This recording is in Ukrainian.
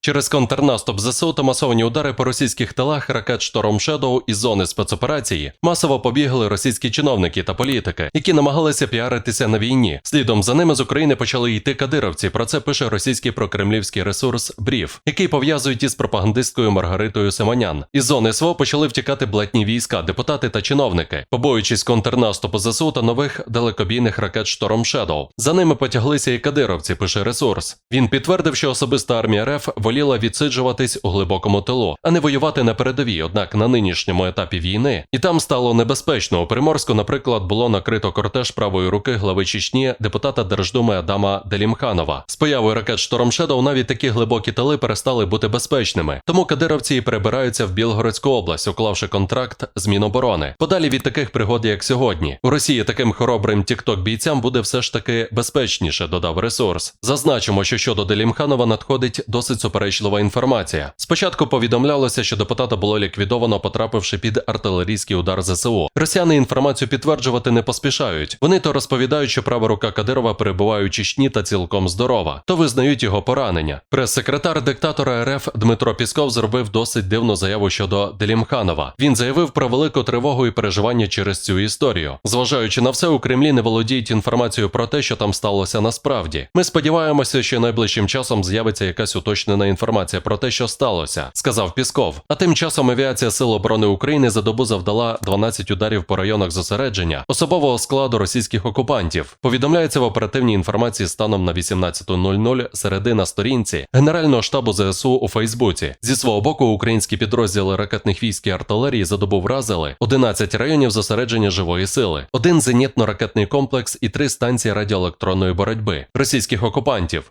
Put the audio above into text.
Через контрнаступ ЗСУ та масовані удари по російських тилах ракет Шторм Shadow із зони спецоперації масово побігли російські чиновники та політики, які намагалися піаритися на війні. Слідом за ними з України почали йти кадировці. Про це пише російський прокремлівський ресурс Бріф, який пов'язують із пропагандисткою Маргаритою Симонян. Із зони СВО почали втікати блатні війська, депутати та чиновники, побоюючись контрнаступу ЗСУ та нових далекобійних ракет Шторм Shadow. За ними потяглися і кадировці, пише ресурс. Він підтвердив, що особиста армія РФ воліла відсиджуватись у глибокому тилу, а не воювати на передовій. Однак на нинішньому етапі війни і там стало небезпечно. У Приморську, наприклад, було накрито кортеж правої руки глави Чечні депутата Держдуми Адама Делімханова. З появою ракет Шторм Shadow навіть такі глибокі тили перестали бути безпечними. Тому кадировці і перебираються в Білгородську область, уклавши контракт з Міноборони. Подалі від таких пригод, як сьогодні, у Росії таким хоробрим тікток бійцям буде все ж таки безпечніше, додав ресурс. Зазначимо, що щодо Делімханова надходить досить суперечлива інформація. Спочатку повідомлялося, що депутата було ліквідовано, потрапивши під артилерійський удар ЗСУ. Росіяни інформацію підтверджувати не поспішають. Вони то розповідають, що права рука Кадирова перебуває у Чечні та цілком здорова, то визнають його поранення. Прес-секретар диктатора РФ Дмитро Пісков зробив досить дивну заяву щодо Делімханова. Він заявив про велику тривогу і переживання через цю історію. Зважаючи на все, у Кремлі не володіють інформацією про те, що там сталося насправді. Ми сподіваємося, що найближчим часом з'явиться якась уточнена інформація про те, що сталося, сказав Пісков. А тим часом авіація Сил оборони України за добу завдала 12 ударів по районах зосередження особового складу російських окупантів. Повідомляється в оперативній інформації станом на 18.00 середи на сторінці Генерального штабу ЗСУ у Фейсбуці. Зі свого боку, українські підрозділи ракетних військ і артилерії за добу вразили 11 районів зосередження живої сили, один зенітно-ракетний комплекс і три станції радіоелектронної боротьби російських окупантів.